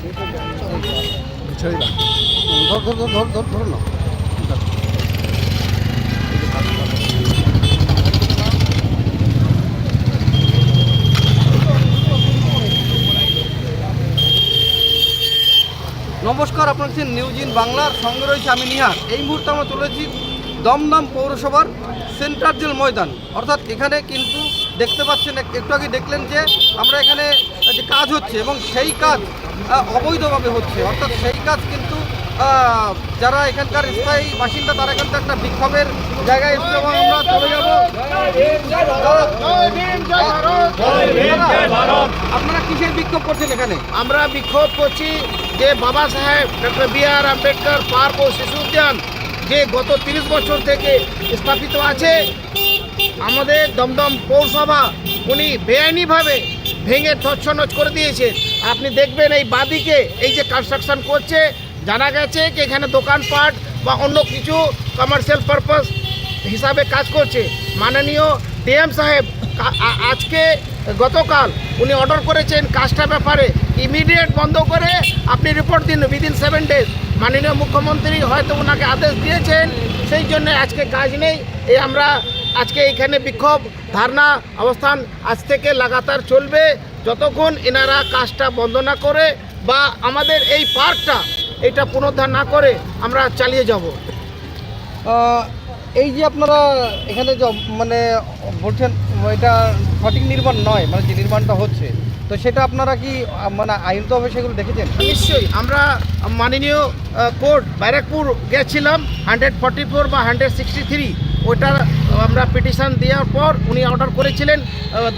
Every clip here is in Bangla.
নমস্কার, আপনার হচ্ছেন নিউজ ইন বাংলার সঙ্গে রয়েছে আমি নিহার। এই মুহূর্তে আমরা চলেছি দমদম পৌরসভার সেন্ট্রাল জেল ময়দান। অর্থাৎ এখানে কিন্তু দেখতে পাচ্ছেন, একটু আগে দেখলেন যে আমরা এখানে যে কাজ হচ্ছে এবং সেই কাজ অবৈধভাবে হচ্ছে। অর্থাৎ সেই কাজ কিন্তু যারা এখানকার স্থায়ী বাসিন্দা, তারা কিন্তু একটা বিক্ষোভের জায়গায় এসছে এবং আমরা চলে যাব। আপনারা কিসের বিক্ষোভ করছেন এখানে? আমরা বিক্ষোভ করছি যে Baba Saheb, doctor B R Ambedkar, park ও শিশু উদ্যান, যে গত তিরিশ বছর থেকে স্থাপিত আছে, আমাদের দমদম পৌরসভা, উনি বেআইনিভাবে ভেঙে তছনছ করে দিয়েছে। আপনি দেখবেন এই বাদিকে এই যে কনস্ট্রাকশন করছে, জানা গেছে কি এখানে দোকানপাট বা অন্য কিছু কমার্শিয়াল পারপাস হিসাবে কাজ করছে। মাননীয় ডিএম সাহেব আজকে গতকাল উনি অর্ডার করেছেন কাজটা ব্যাপারে। ইমিডিয়েট বন্ধ করে আপনি রিপোর্ট দিন উইদিন সেভেন ডেজ মাননীয় মুখ্যমন্ত্রী হয়তো ওনাকে আদেশ দিয়েছেন, সেই জন্য আজকে কাজ নেই। এই আমরা আজকে এখানে বিক্ষোভ, ধারণা অবস্থান আজ থেকে লাগাতার চলবে। যতক্ষণ এনারা কাজটা বন্ধ না করে বা আমাদের এই পার্কটা এটা পুনরুদ্ধার না করে আমরা চালিয়ে যাব। এই যে আপনারা এখানে মানে বলছেন এটা সঠিক নির্মাণ নয় মানে যে নির্মাণটা হচ্ছে তো সেটা আপনারা কি মানে আইনতভাবে সেগুলো দেখেছেন? নিশ্চয়ই আমরা মাননীয় কোর্ট ব্যারাকপুর গেছিলাম হান্ড্রেড ফর্টি ফোর বা হান্ড্রেড সিক্সটি থ্রি ওটার আমরা পিটিশন দেওয়ার পর উনি অর্ডার করেছিলেন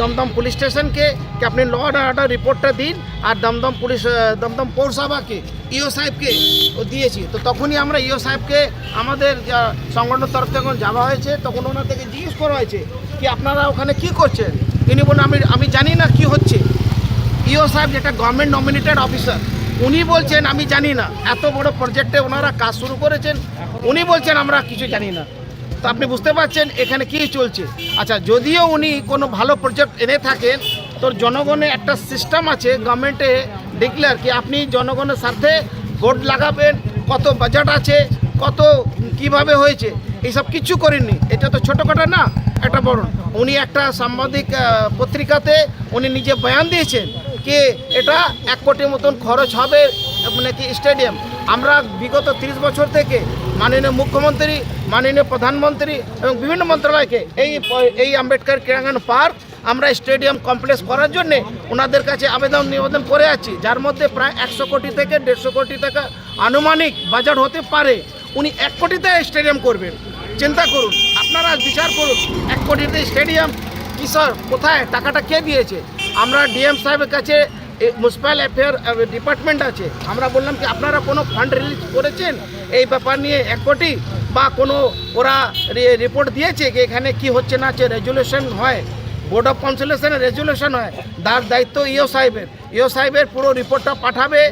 দমদম পুলিশ স্টেশনকে কি আপনি ল অ্যান্ড অর্ডার রিপোর্টটা দিন, আর দমদম পুলিশ দমদম পৌরসভাকে ইও সাহেবকে ও দিয়েছি। তো তখনই আমরা ইও সাহেবকে, আমাদের যা সংগঠনের তরফ থেকে যাওয়া হয়েছে, তখন ওনার থেকে জিজ্ঞেস করা হয়েছে কি আপনারা ওখানে কি করছেন? তিনি বলেন আমি আমি জানি না কি হচ্ছে। ইও সাহেব, যেটা গভর্নমেন্ট নমিনেটেড অফিসার উনি বলছেন, আমি জানি না। এত বড় প্রজেক্টে ওনারা কাজ শুরু করেছেন। উনি বলছেন, আমরা কিছু জানি না। তো আপনি বুঝতে পারছেন এখানে কি চলছে। আচ্ছা যদিও উনি কোনো ভালো প্রজেক্ট এনে থাকেন, তো জনগণের একটা সিস্টেম আছে গভর্নমেন্টে ডিক্লেয়ার কি আপনি জনগণের স্বার্থে ভোট লাগাবেন, কত বাজেট আছে, কত কীভাবে হয়েছে, এইসব কিছু করেননি। এটা তো ছোটোখাটো না, একটা বড়। উনি একটা সাংবাদিক পত্রিকাতে উনি নিজে বয়ান দিয়েছেন কি এটা এক কোটির মতন খরচ হবে মানে কি স্টেডিয়াম আমরা বিগত তিরিশ বছর থেকে মাননীয় মুখ্যমন্ত্রী, মাননীয় প্রধানমন্ত্রী এবং বিভিন্ন মন্ত্রণালয়কে এই এই আম্বেদকর ক্রীড়াঙ্গন পার্ক আমরা স্টেডিয়াম কমপ্লেক্স করার জন্যে ওনাদের কাছে আবেদন নিবেদন করে আছি, যার মধ্যে প্রায় একশো কোটি থেকে দেড়শো কোটি টাকা আনুমানিক বাজার হতে পারে। উনি এক কোটিতে স্টেডিয়াম করবেন। চিন্তা করুন, আপনারা বিচার করুন, এক কোটিতে স্টেডিয়াম, কি স্যার কোথায়, টাকাটা কে দিয়েছে? আমরা ডিএম সাহেবের কাছে মিউনিসিপ্যাল অ্যাফেয়ার ডিপার্টমেন্ট আছে। আমরা বললাম কি, আপনারা কোনো ফান্ড রিলিজ করেছেন? এই ব্যাপার নিয়ে এক কোটি বা কোনো ওরা রিপোর্ট দিয়েছে যে এখানে কি হচ্ছে না হচ্ছে রেজুলেশন হয়? বোর্ড অফ কাউন্সিলেশনের রেজুলেশন হয়। তার দায়িত্ব ইও সাহেবের। ইও সাহেবের পুরো রিপোর্টটা পাঠাবে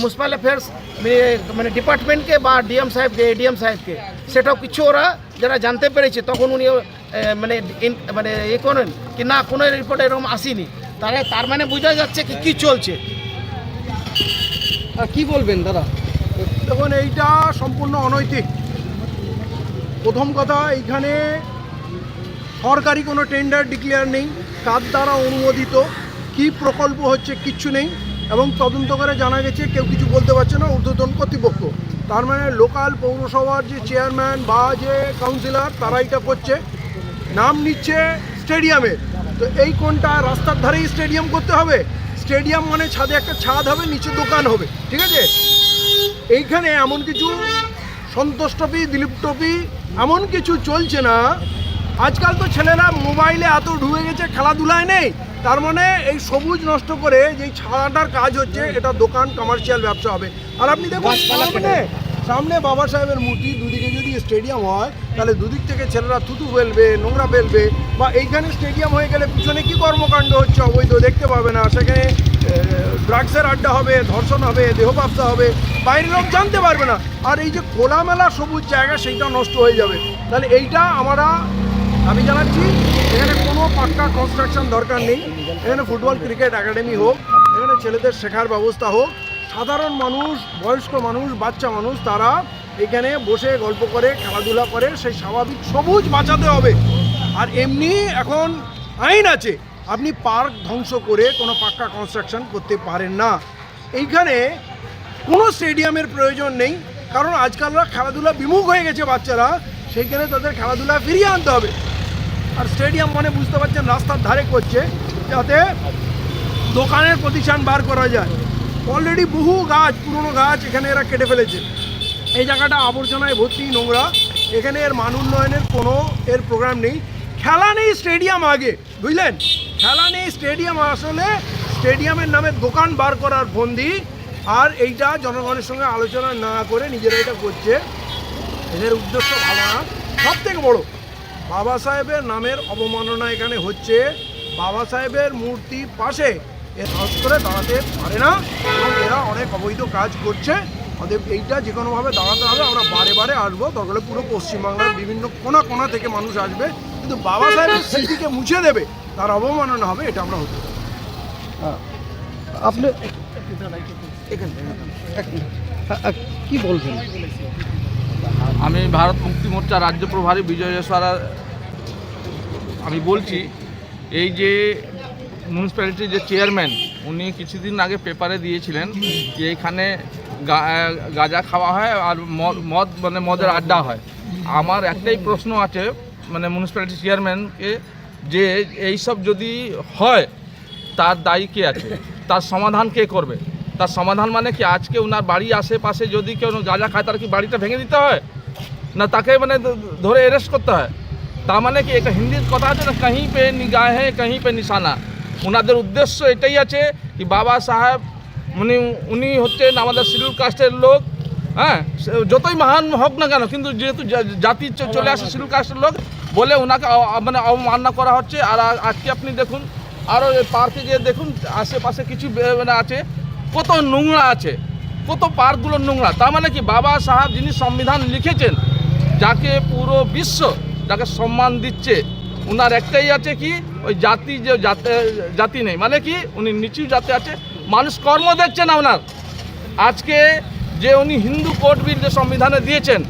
মিউনিসিপ্যাল অ্যাফেয়ার্স মানে ডিপার্টমেন্টকে বা ডিএম সাহেবকে এডিএম সাহেবকে সেটাও কিছু ওরা যারা জানতে পেরেছে, তখন উনি মানে মানে ইয়ে করেন। কি না, কোনো রিপোর্ট এরকম আসেনি। তাহলে তার মানে বোঝা যাচ্ছে কি কী চলছে। আর কি বলবেন দাদা? দেখুন এইটা সম্পূর্ণ অনৈতিক। প্রথম কথা এইখানে সরকারি কোনো টেন্ডার ডিক্লেয়ার নেই কার দ্বারা অনুমোদিত কি প্রকল্প হচ্ছে কিচ্ছু নেই এবং তদন্ত করে জানা গেছে কেউ কিছু বলতে পারছে না ঊর্ধ্বতন কর্তৃপক্ষ। তার মানে লোকাল পৌরসভার যে চেয়ারম্যান বা যে কাউন্সিলর তারা এটা করছে। নাম নিচ্ছে স্টেডিয়ামের তো এই কোনটা রাস্তার ধারেই স্টেডিয়াম করতে হবে। স্টেডিয়াম মানে ছাদে একটা ছাদ হবে নিচে দোকান হবে ঠিক আছে? এইখানে এমন কিছু সন্তোষ টপি দিলীপ টপি এমন কিছু চলছে না। আজকাল তো ছেলেরা মোবাইলে এত ঢুকে গেছে খেলাধুলায় নেই। তার মানে এই সবুজ নষ্ট করে যেই ছাড়াটার কাজ হচ্ছে এটা দোকান কমার্শিয়াল ব্যবসা হবে। আর আপনি দেখুন সামনে সামনে বাবা সাহেবের মূর্তি দুদিকে যদি স্টেডিয়াম হয় তাহলে দুদিক থেকে ছেলেরা থুতু ফেলবে নোংরা ফেলবে। বা এইখানে স্টেডিয়াম হয়ে গেলে পিছনে কি কর্মকাণ্ড হচ্ছে অবৈধ দেখতে পাবে না। সেখানে ড্রাগসের আড্ডা হবে, ধর্ষণ হবে দেহ হবে, বাইরের লোক জানতে পারবে না। আর এই যে খোলামেলা সবুজ জায়গা, সেইটা নষ্ট হয়ে যাবে। তাহলে এইটা আমরা, আমি জানাচ্ছি, এখানে কোনো পাক্কা কনস্ট্রাকশন দরকার নেই। এখানে ফুটবল ক্রিকেট একাডেমি হোক, এখানে ছেলেদের শেখার ব্যবস্থা হোক। সাধারণ মানুষ, বয়স্ক মানুষ, বাচ্চা মানুষ, তারা এখানে বসে গল্প করে, খেলাধুলা করে, সেই স্বাভাবিক সবুজ বাঁচাতে হবে। আর এমনি এখন আইন আছে। আপনি পার্ক ধ্বংস করে কোনো পাক্কা কনস্ট্রাকশন করতে পারেন না। এইখানে কোনো স্টেডিয়ামের প্রয়োজন নেই। কারণ আজকালরা খেলাধুলা বিমুখ হয়ে গেছে বাচ্চারা। সেইখানে তাদের খেলাধুলা ফিরিয়ে আনতে হবে। আর স্টেডিয়াম মানে বুঝতে পারছেন রাস্তার ধারে করছে, যাতে দোকানের প্রতিষ্ঠান বার করা যায়। অলরেডি বহু গাছ, পুরনো গাছ এখানে এরা কেটে ফেলেছে। এই জায়গাটা আবর্জনায় ভর্তি নোংরা। এখানে এর মান উন্নয়নের কোনো এর প্রোগ্রাম নেই। খেলা নেই স্টেডিয়াম আগে, বুঝলেন? খেলা নেই স্টেডিয়াম, আসলে স্টেডিয়ামের নামে দোকান বার করার ফন্দি আর এইটা জনগণের সঙ্গে আলোচনা না করে নিজেরা এটা করছে। এদের উদ্দেশ্য ভালো না। সব থেকে বড়ো, বাবা সাহেবের নামের অবমাননা এখানে হচ্ছে। বাবা সাহেবের মূর্তির পাশে এ সাহস করে দাঁড়াতে পারে না। এবং এরা অনেক অবৈধ কাজ করছে। অতএব এইটা যে কোনোভাবে দাঁড়াতে হবে। আমরা বারে বারে আসব। দরকার পুরো পশ্চিমবাংলার বিভিন্ন কোনা কোনা থেকে মানুষ আসবে। কিন্তু বাবা সাহেবের স্মৃতিকে মুছে দেবে তার অবমাননা হবে এটা আমরা হতে দেব আপনি মিনিট। কি বলছেন আমি ভারত মুক্তি মোর্চা রাজ্য প্রভারী বিজয় জয়সওয়ারা আমি বলছি এই যে মিউনিসিপ্যালিটির যে চেয়ারম্যান উনি কিছুদিন আগে পেপারে দিয়েছিলেন যে এখানে গাঁজা খাওয়া হয় আর মদ মদ মানে মদের আড্ডা হয়। আমার একটাই প্রশ্ন আছে মানে মিউনিসিপ্যালিটি চেয়ারম্যানকে যে এই সব যদি হয়, তার দায়ী কে আছে? তার সমাধান কে করবে? তার সমাধান মানে কি আজকে ওনার বাড়ি আশেপাশে যদি কেউ গাঁজা খায় তার কি বাড়িটা ভেঙে দিতে হয়? না তাকে মানে ধরে অ্যারেস্ট করতে হয়? তা মানে কি এটা হিন্দির কথা আছে না কাহি পে নিগাহে কাহি পে নিশানা ওনাদের উদ্দেশ্য এটাই আছে কি বাবা সাহেব, উনি উনি হচ্ছেন আমাদের শিডিউল কাস্টের লোক হ্যাঁ? যতই মহান হোক না কেন, কিন্তু যেহেতু জাতি চলে আসে শিডিউল কাস্টের লোক বলে ওনাকে মানে অবমাননা করা হচ্ছে। আর আজকে আপনি দেখুন আরও পার্কে গিয়ে দেখুন, আশেপাশে কিছু মানে আছে, কত নোংরা আছে, কত পার্কগুলো নোংরা। তার মানে কি, বাবা সাহেব যিনি সংবিধান লিখেছেন, যাকে পুরো বিশ্ব যাকে সম্মান দিচ্ছে ওনার একটাই আছে কি, ওই জাতি যে জাতে- নেই। মানে কি, উনি নিচু জাতি আছে, মানুষ কর্ম দেখছে না ওনার আজকে যে উনি হিন্দু কোর্ট বিল যে সংবিধানে দিয়েছেন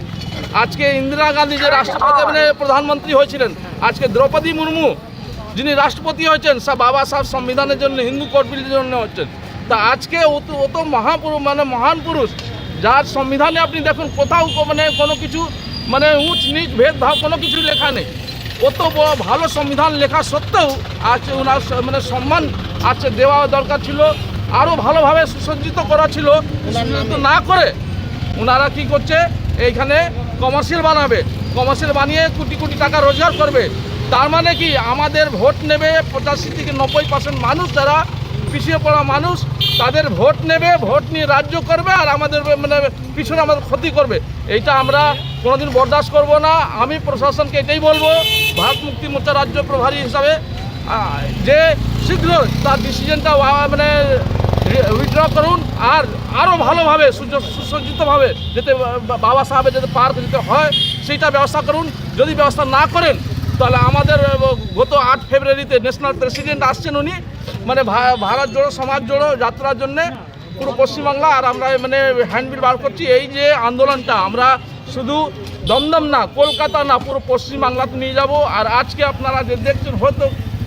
আজকে ইন্দিরা গান্ধী যে রাষ্ট্রপতি মানে প্রধানমন্ত্রী হয়েছিলেন আজকে দ্রৌপদী মুর্মু যিনি রাষ্ট্রপতি হয়েছেন সব বাবা সাহেব সংবিধানের জন্য হিন্দু কোর্ট বিলের জন্য হচ্ছেন। তা আজকে ও তো মহাপুরুষ মানে মহান পুরুষ যার সংবিধানে আপনি দেখুন কোথাও মানে কোনো কিছু মানে উঁচ নিচ ভেদভাব কোনো কিছু লেখা নেই। অত বড় ভালো সংবিধান লেখা সত্ত্বেও আজকে ওনার মানে সম্মান আজকে দেওয়া দরকার ছিল আরও ভালোভাবে সুসজ্জিত করা ছিল। সুসজ্জিত না করে ওনারা কি করছে এইখানে কমার্শিয়াল বানাবে, কমার্শিয়াল বানিয়ে কোটি কোটি টাকা রোজগার করবে। তার মানে কি? আমাদের ভোট নেবে পঁচাশি থেকে নব্বই পার্সেন্ট মানুষ যারা পিছিয়ে পড়া মানুষ, তাদের ভোট নেবে, ভোট নিয়ে রাজ্য করবে আর আমাদের মানে পিছনে আমাদের ক্ষতি করবে। এইটা আমরা কোনোদিন বরদাস্ত করব না। আমি প্রশাসনকে এটাই বলব, ভারত মুক্তি মোর্চা রাজ্য প্রভারী হিসাবে যে শীঘ্র তার ডিসিশনটা মানে উইথড্র করুন আর আরও ভালোভাবে সুসজ্জিতভাবে যাতে বাবা সাহেবের যাতে পার্ক যেতে হয়, সেইটা ব্যবস্থা করুন। যদি ব্যবস্থা না করেন, তাহলে আমাদের গত আট ফেব্রুয়ারিতে ন্যাশনাল প্রেসিডেন্ট আসছেন উনি। মানে ভারত জোড়ো, সমাজ জোড়ো যাত্রার জন্যে পুরো পশ্চিমবাংলা। আর আমরা মানে হ্যান্ডবিল বার করছি, এই যে আন্দোলনটা, আমরা শুধু দমদম না, কলকাতা না, পুরো পশ্চিমবাংলাতে নিয়ে যাব। আর আজকে আপনারা যে দেখছেন, হয়তো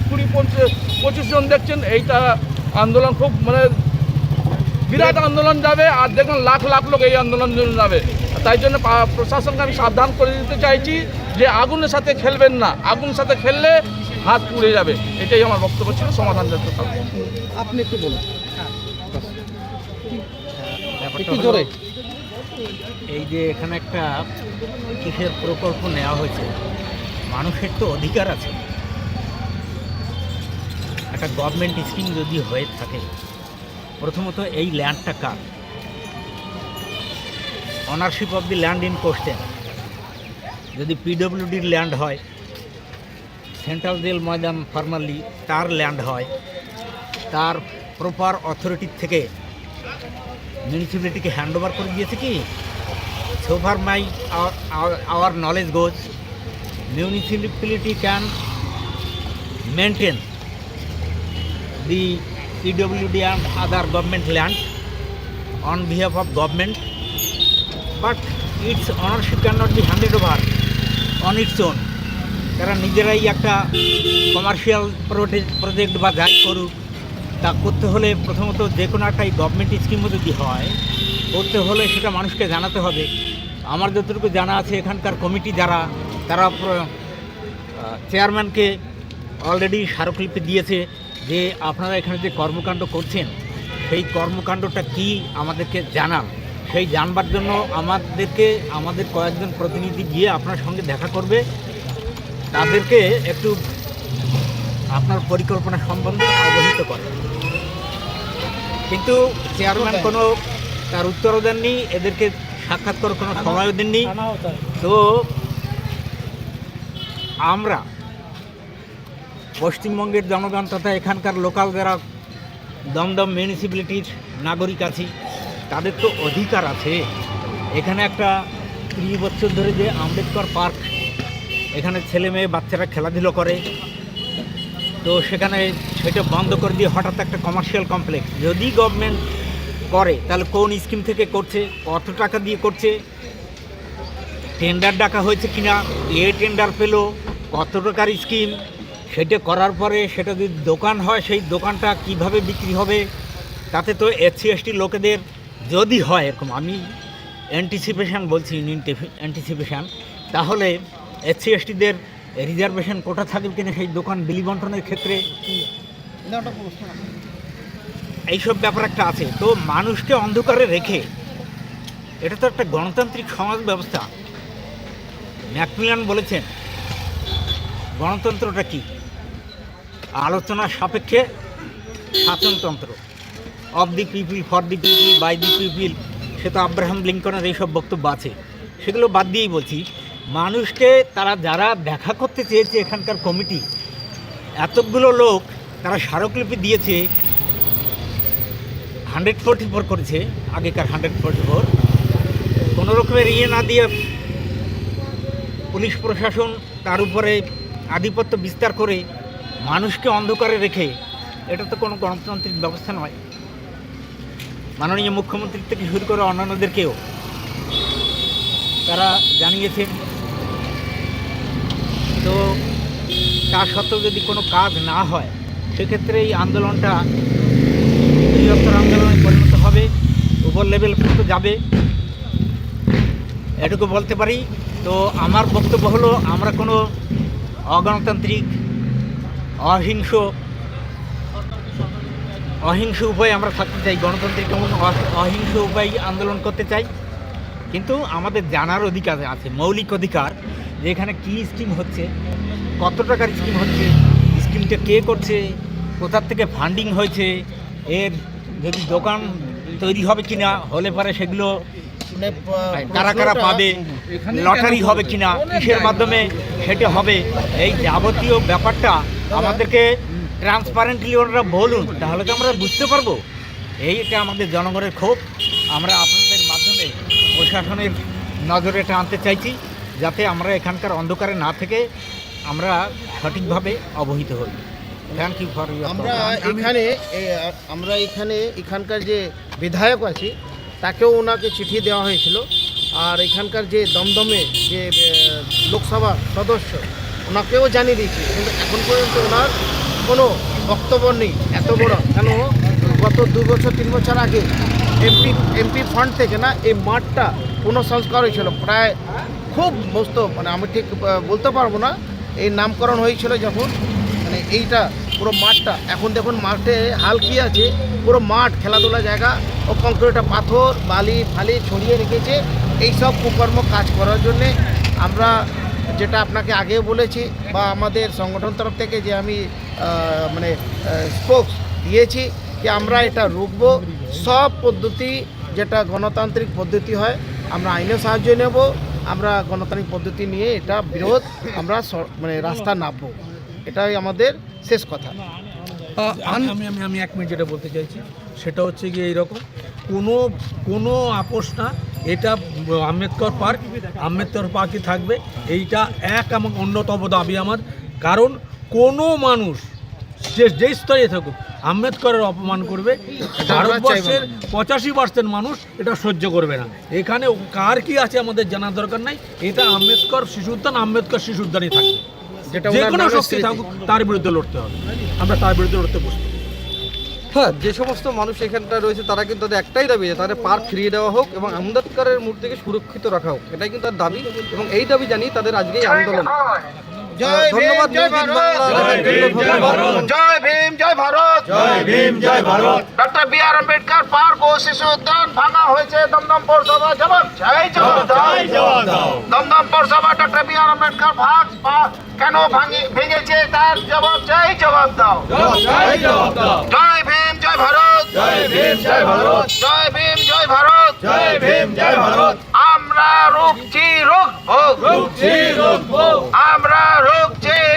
কুড়ি পঁচিশ পঁচিশ জন দেখছেন, এইটা আন্দোলন খুব মানে বিরাট আন্দোলন যাবে আর দেখুন লাখ লাখ লোক এই আন্দোলন যাবে। তাই জন্য প্রশাসনকে আমি সাবধান করে দিতে চাইছি যে আগুনের সাথে খেলবেন না। আগুনের সাথে খেললে হাত পুড়ে যাবে। এটাই আমার বক্তব্য ছিল সমাধান দেখতে থাকব আপনি একটু বলুন। ব্যাপারটা একটু জোরে। এই যে এখানে একটা কিসের প্রকল্প নেওয়া হয়েছে মানুষের তো অধিকার আছে। একটা গভর্নমেন্ট স্কিম যদি হয়ে থাকে প্রথমত এই ল্যান্ডটা কার? Ownership of the land in question যদি পিডব্লিউডির ল্যান্ড হয় সেন্ট্রাল জেল ময়দান ফর্মালি তার ল্যান্ড হয়, তার প্রপার অথরিটির থেকে মিউনিসিপ্যালিটিকে হ্যান্ড ওভার করে দিয়েছে কি? So far our knowledge goes our can maintain municipality the PWD and other government land on behalf of government, but its ownership cannot be handed over on its own. তারা নিজেরাই একটা কমার্শিয়াল প্রজেক্ট বা যাই করুক তা করতে হলে প্রথমত যে কোনো একটা গভর্নমেন্ট স্কিমও যদি হয় করতে হলে সেটা মানুষকে জানাতে হবে আমার যতটুকু জানা আছে এখানকার কমিটি যারা তারা চেয়ারম্যানকে অলরেডি স্মারকলিপি দিয়েছে যে আপনারা এখানে যে কর্মকাণ্ড করছেন সেই কর্মকাণ্ডটা কি আমাদেরকে জানান? সেই জানবার জন্য আমাদেরকে আমাদের কয়েকজন প্রতিনিধি গিয়ে আপনার সঙ্গে দেখা করবে। তাদেরকে একটু আপনার পরিকল্পনা সম্বন্ধে অবহিত করে কিন্তু চেয়ারম্যান কোনো তার উত্তরও দেননি এদেরকে সাক্ষাৎ করার কোনো সময়ও দেননি। তো আমরা পশ্চিমবঙ্গের জনগণ তথা এখানকার লোকাল যারা দমদম মিউনিসিপ্যালিটির নাগরিক আছি, তাদের তো অধিকার আছে। এখানে একটা ত্রিশ বছর ধরে যে আম্বেদকর পার্ক, এখানে ছেলে মেয়ে বাচ্চারা খেলাধুলো করে। তো সেখানে সেটা বন্ধ করে দিয়ে হঠাৎ একটা কমার্শিয়াল কমপ্লেক্স যদি গভর্নমেন্ট করে, তাহলে কোন স্কিম থেকে করছে, কত টাকা দিয়ে করছে টেন্ডার ডাকা হয়েছে কিনা, এ টেন্ডার পেল, কত টাকার স্কিম সেটা করার পরে সেটা যদি দোকান হয়, সেই দোকানটা কীভাবে বিক্রি হবে? তাতে তো এসসি এসটি লোকেদের যদি হয়, এরকম আমি অ্যান্টিসিপেশান বলছি অ্যান্টিসিপেশান তাহলে এসসি এসটিদের রিজার্ভেশন কোটা থাকবে কিনা, সেই দোকান বিলি বন্টনের ক্ষেত্রে? এইসব ব্যাপার একটা আছে। তো মানুষকে অন্ধকারে রেখে, এটা তো একটা গণতান্ত্রিক সমাজ ব্যবস্থা। ম্যাকমিলান বলেছেন, গণতন্ত্রটা কি? আলোচনার সাপেক্ষে শাসনতন্ত্র। Of the people for the people by the people সে তো আব্রাহাম লিঙ্কনের এইসব বক্তব্য আছে। সেগুলো বাদ দিয়েই বলছি, মানুষকে তারা যারা দেখা করতে চেয়েছে এখানকার কমিটি, এতগুলো লোক তারা স্মারকলিপি দিয়েছে হান্ড্রেড ফোর্টি ফোর করেছে, আগেকার হান্ড্রেড ফোর্টি ফোর কোনো রকমের ইয়ে না দিয়ে পুলিশ প্রশাসন তার উপরে আধিপত্য বিস্তার করে মানুষকে অন্ধকারে রেখে, এটা তো কোনো গণতান্ত্রিক ব্যবস্থা নয়। মাননীয় মুখ্যমন্ত্রী থেকে শুরু করে অন্যান্যদেরকেও তারা জানিয়েছেন। তো তা সত্ত্বেও যদি কোনো কাজ না হয়, সেক্ষেত্রে এই আন্দোলনটা বৃহত্তর আন্দোলনে পরিণত হবে, উপর লেভেল পর্যন্ত যাবে। এটুকু বলতে পারি। তো আমার বক্তব্য হলো, আমরা কোনো অগণতান্ত্রিক অহিংস অহিংস উপায়ে আমরা থাকতে চাই। গণতন্ত্রের কেমন অহিংস উপায়ে আন্দোলন করতে চাই। কিন্তু আমাদের জানার অধিকার আছে, মৌলিক অধিকার, যে এখানে কী স্কিম হচ্ছে, কত টাকার স্কিম হচ্ছে, স্কিমটা কে করছে, কোথার থেকে ফান্ডিং হয়েছে, এর যদি দোকান তৈরি হবে কি না হলে পরে সেগুলো মানে, কারা কারা পাবে? লটারি হবে কিনা? কিসের মাধ্যমে সেটা হবে? এই যাবতীয় ব্যাপারটা আমাদেরকে ট্রান্সপারেন্টলি ওনারা বলুন তাহলে তো আমরা বুঝতে পারব। এইটা আমাদের জনগণের ক্ষোভ। আমরা আপনাদের মাধ্যমে প্রশাসনের নজরে এটা আনতে চাইছি যাতে আমরা এখানকার অন্ধকারে না থেকে আমরা সঠিকভাবে অবহিত হই। থ্যাংক ইউ ফর আমরা এখানে আমরা এখানে এখানকার যে বিধায়ক আছে তাকেও ওনাকে চিঠি দেওয়া হয়েছিল। আর এখানকার যে দমদমে যে লোকসভা সদস্য, ওনাকেও জানিয়ে দিয়েছি। কিন্তু এখন পর্যন্ত ওনার কোনো বক্তব্য নেই, এত বড়। কেন? গত দু বছর, তিন বছর আগে এমপি এমপি ফান্ড থেকে না এই মাঠটা পুনঃসংস্কার হয়েছিল। প্রায় খুব মস্ত মানে আমি ঠিক বলতে পারব না। এই নামকরণ হয়েছিল যখন মানে এইটা পুরো মাঠটা। এখন দেখুন মাঠে হাল কি আছে, পুরো মাঠ, খেলাধুলা জায়গা ও কংক্রিটটা পাথর, বালি, ফালি ছড়িয়ে রেখেছে। এইসব কুকর্ম কাজ করার জন্যে আমরা যেটা আপনাকে আগেও বলেছি বা আমাদের সংগঠন তরফ থেকে যে আমি মানে স্পোক্স দিয়েছি যে আমরা এটা রুখবো। সব পদ্ধতি যেটা গণতান্ত্রিক পদ্ধতি হয়, আমরা আইনের সাহায্য নেব। আমরা গণতান্ত্রিক পদ্ধতি নিয়ে এটা বিরোধ আমরা মানে রাস্তা নামবো। এটাই আমাদের শেষ কথা। আমি আমি আমি এক মিনিট যেটা বলতে চাইছি সেটা হচ্ছে গিয়ে এইরকম কোনো কোনো আপোষ না এটা আম্বেদকর পার্ক আম্বেদকর পার্কই থাকবে। এইটা এক এবং অন্যতম দাবি আমার। কারণ কোনো মানুষ যে যেই স্তরে থাকুক আম্বেদকরের অপমান করবে ভারতবর্ষের পঁচাশি পার্সেন্ট মানুষ এটা সহ্য করবে না। এখানে কার কি আছে আমাদের জানার দরকার নাই। এটা আম্বেদকর শিশু উদ্যান আম্বেদকর শিশু উদ্যানই থাকবে। যে কোনো শক্তি থাকুক তার বিরুদ্ধে লড়তে হবে। আমরা তার বিরুদ্ধে লড়তে বসবো। হ্যাঁ যে সমস্ত মানুষ এখানটা রয়েছে তারা কিন্তু তাদের একটাই দাবি যে তাদের পার্ক ফিরিয়ে দেওয়া হোক এবং আম্বেদকরের মূর্তিকে সুরক্ষিত রাখা হোক। এটাই কিন্তু তার দাবি এবং এই দাবি জানিয়ে তাদের আজকে এই আন্দোলন। জয় ভীম, ধন্যবাদ জয় ভারত। জয় ভীম জয় ভারত। জয় ভীম জয় Bharat. Doctor B R Ambedkar park ও শিশু উদ্যান ভাঙা হয়েছে দমদম পৌরসভা জবাব। চাই জবাব দমদম পৌরসভা ডক্টর বি আর আম্বেদকর ভাগ কেন ভাঙে ভেঙেছে তার জবাব? চাই জবাব দাও। জয় ভীম জয় ভারত। জয় ভীম জয় ভারত। জয় ভীম জয় ভারত। জয় ভীম জয় ভারত। আমরা রুখছি রুখবো রুখছি রুখবো আমরা রুখছি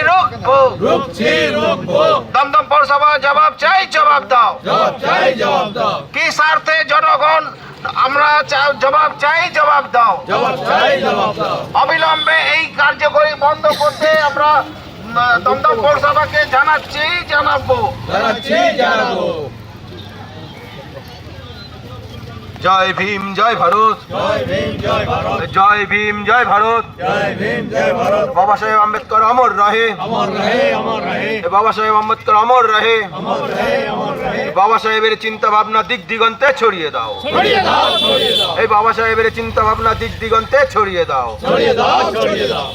রুখবো। রুখছি রুখবো। দমদম পৌরসভা জবাব চাই জবাব দাও। জবাব চাই জবাব দাও। কি স্বার্থে জনগণ আমরা জবাব চাই জবাব দাও। জবাব চাই জবাব দাও। অবিলম্বে এই কার্যকরী বন্ধ করতে আমরা দমদম পৌরসভাকে জানাচ্ছি জানাব। জানাচ্ছি ভীম জয় ভীম জয় ভারত। জয় ভীম জয় ভারত। জয় ভারত। বাবা সাহেব আম্বেদকর অমর রহে। বাবা সাহেব আম্বেদকর অমর রহে। বাবা সাহেবের চিন্তা ভাবনা দিক দিগন্তে ছড়িয়ে দাও। দাও এই বাবা সাহেবের চিন্তা ভাবনা দিক দিগন্তে ছড়িয়ে দাও। ছড়িয়ে দাও ছড়িয়ে দাও।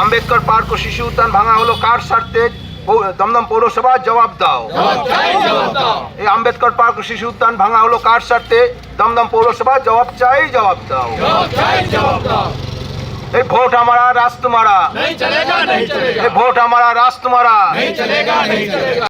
আম্বেদকর পার্ক ও শিশু উদ্যান ভাঙা হলো কার স্বার্থে? দমদম পৌরসভা জবাব দাও। এই আম্বেদকর পার্ক শিশু উদ্যান ভাঙা হলো কার স্বার্থে? দমদম পৌরসভা জবাব চাই জবাব দাও। এই ভোট আমারা রাজ তোমারা এই ভোট আমারা রাজ তোমারা